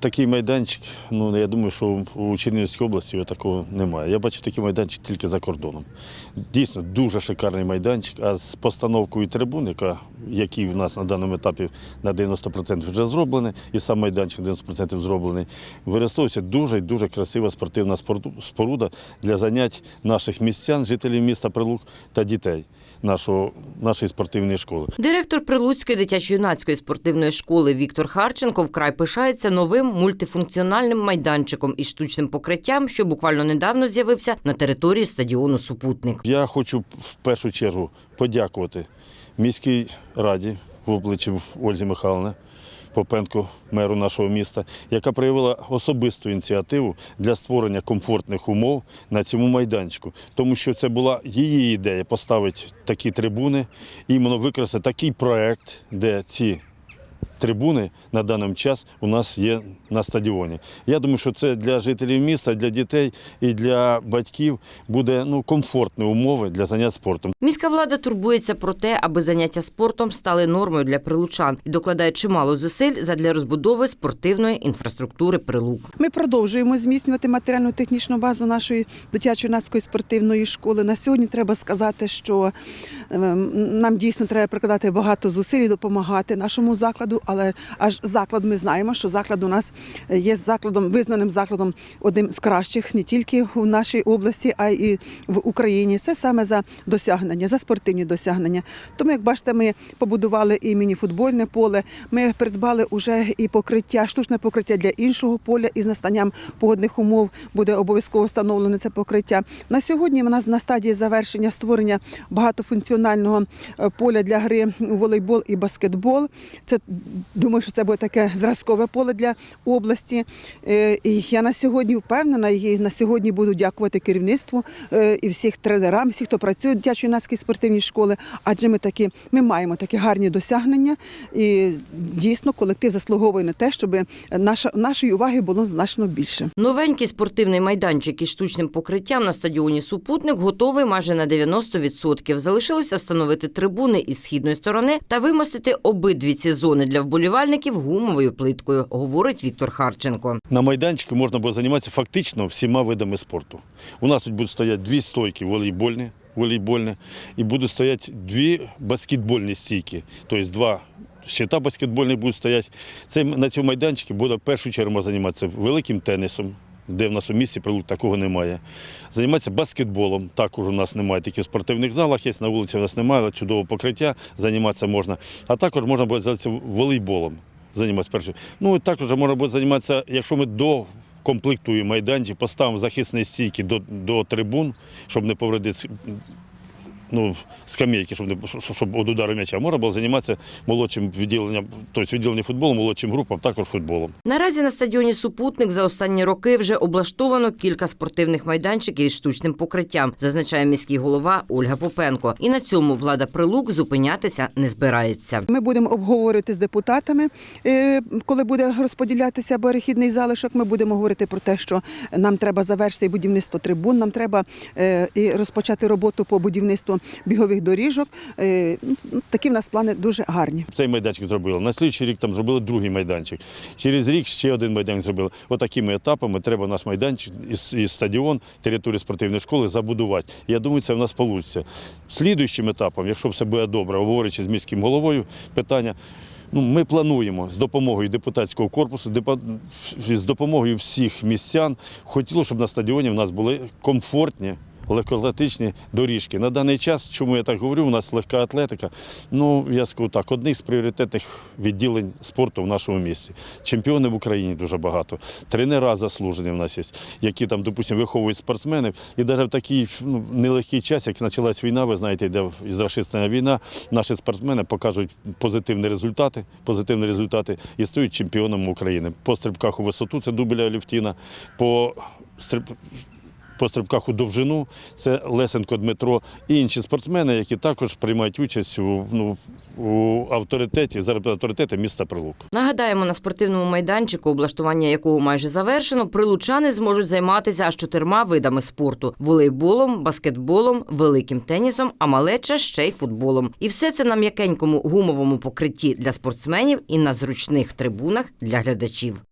Такий майданчик, ну я думаю, що у Чернігівській області такого немає. Я бачив такий майданчик тільки за кордоном. Дійсно, дуже шикарний майданчик. А з постановкою трибун, яка, який в нас на даному етапі на 90% вже зроблений, і сам майданчик 90% зроблений, використовується дуже і дуже красива спортивна споруда для занять наших містян, жителів міста Прилук та дітей нашого, нашої спортивної школи. Директор Прилуцької дитячо-юнацької спортивної школи Віктор Харченко вкрай пишається новим мультифункціональним майданчиком із штучним покриттям, що буквально недавно з'явився на території стадіону Супутник. Я хочу в першу чергу подякувати міській раді в обличчі Ользі Михайловни Попенко, меру нашого міста, яка проявила особисту ініціативу для створення комфортних умов на цьому майданчику. Тому що це була її ідея поставити такі трибуни, іменно використати такий проект, де ці трибуни на даний час у нас є на стадіоні. Я думаю, що це для жителів міста, для дітей і для батьків буде ну, комфортні умови для занять спортом. Міська влада турбується про те, аби заняття спортом стали нормою для прилучан і докладає чимало зусиль задля розбудови спортивної інфраструктури Прилук. Ми продовжуємо зміцнювати матеріально-технічну базу нашої дитячо-юнацької спортивної школи. На сьогодні треба сказати, що ем, нам дійсно треба прикладати багато зусиль і допомагати нашому закладу, але аж заклад ми знаємо, що заклад у нас є закладом, визнаним закладом одним з кращих не тільки у нашій області, а й в Україні. Це саме за досягнення, за спортивні досягнення. Тому, як бачите, ми побудували і міні-футбольне поле. Ми придбали уже і покриття, штучне покриття для іншого поля. І з настанням погодних умов буде обов'язково встановлено це покриття. На сьогодні у нас на стадії завершення створення багатофункціонального е, поля для гри у волейбол і баскетбол. Це думаю, що це буде таке зразкове поле для області. Е, І я на сьогодні впевнена, і на сьогодні буду дякувати керівництву е, і всіх тренерам, всіх, хто працює в дитячо-юнацькій спортивній школі, адже ми такі, ми маємо такі гарні досягнення. І дійсно колектив заслуговує на те, щоб наша, нашої уваги було значно більше. Новенький спортивний майданчик із штучним покриттям на стадіоні Супутник готовий майже на 90%. Залишилося встановити трибуни із східної сторони та вимостити обидві ці зони для вболівальників гумовою плиткою, говорить Віктор Харченко. На майданчику можна буде займатися фактично всіма видами спорту. У нас тут будуть стояти дві стойки волейбольні, волейбольні і будуть стояти дві баскетбольні стійки, тобто два. Щита баскетбольні будуть стояти. Це на цьому майданчику буде в першу чергу займатися великим тенісом, де в нас у місті прилук такого немає. Займатися баскетболом. Також у нас немає, тільки в спортивних залах є, на вулиці у нас немає, чудове покриття, займатися можна. А також можна буде займатися волейболом. Займатися першим. Ну і також можна буде займатися, якщо ми до комплектуємо майданчик, поставимо захисні стійки до, до трибун, щоб не повредити ну, скамейки, щоб, не, щоб від удару м'яча. Можна було займатися молодшим відділенням, тобто відділенням футболу, молодшим групам, також футболом. Наразі на стадіоні Супутник за останні роки вже облаштовано кілька спортивних майданчиків із штучним покриттям, зазначає міський голова Ольга Попенко. І на цьому влада Прилук зупинятися не збирається. Ми будемо обговорювати з депутатами, е, коли буде розподілятися перехідний залишок. Ми будемо говорити про те, що нам треба завершити будівництво трибун, нам треба е, і розпочати роботу по будівництву бігових доріжок. Е, ну, Такі в нас плани дуже гарні. Цей майданчик зробили. На слідчий рік там зробили другий майданчик. Через рік ще один майданчик зробили. Отакими етапами треба наш майданчик із стадіон, територію спортивної школи забудувати. Я думаю, це в нас вийде. Слідуючим етапом, якщо все буде добре, говорячи з міським головою, питання. Ну, ми плануємо з допомогою депутатського корпусу, з допомогою всіх містян. Хотіло, щоб на стадіоні в нас були комфортні. Легкоатлетичні доріжки. На даний час, чому я так говорю, у нас легка атлетика. Ну, я скажу так, одних з пріоритетних відділень спорту в нашому місті. Чемпіони в Україні дуже багато. Тренера заслужені в нас є, які там, допустимо, виховують спортсменів. І навіть в такий ну, нелегкий час, як почалась війна, ви знаєте, йде ізрашистська війна, наші спортсмени покажуть позитивні результати, позитивні результати і стають чемпіонами України. По стрибках у висоту це дубля Лівтіна, по стриб по стрибках у довжину це Лесенко Дмитро і інші спортсмени, які також приймають участь у, ну, у авторитеті, зараз міста Прилук. Нагадаємо, на спортивному майданчику, облаштування якого майже завершено, прилучани зможуть займатися аж чотирма видами спорту: волейболом, баскетболом, великим тенісом, а малеча ще й футболом. І все це на м'якенькому гумовому покритті для спортсменів і на зручних трибунах для глядачів.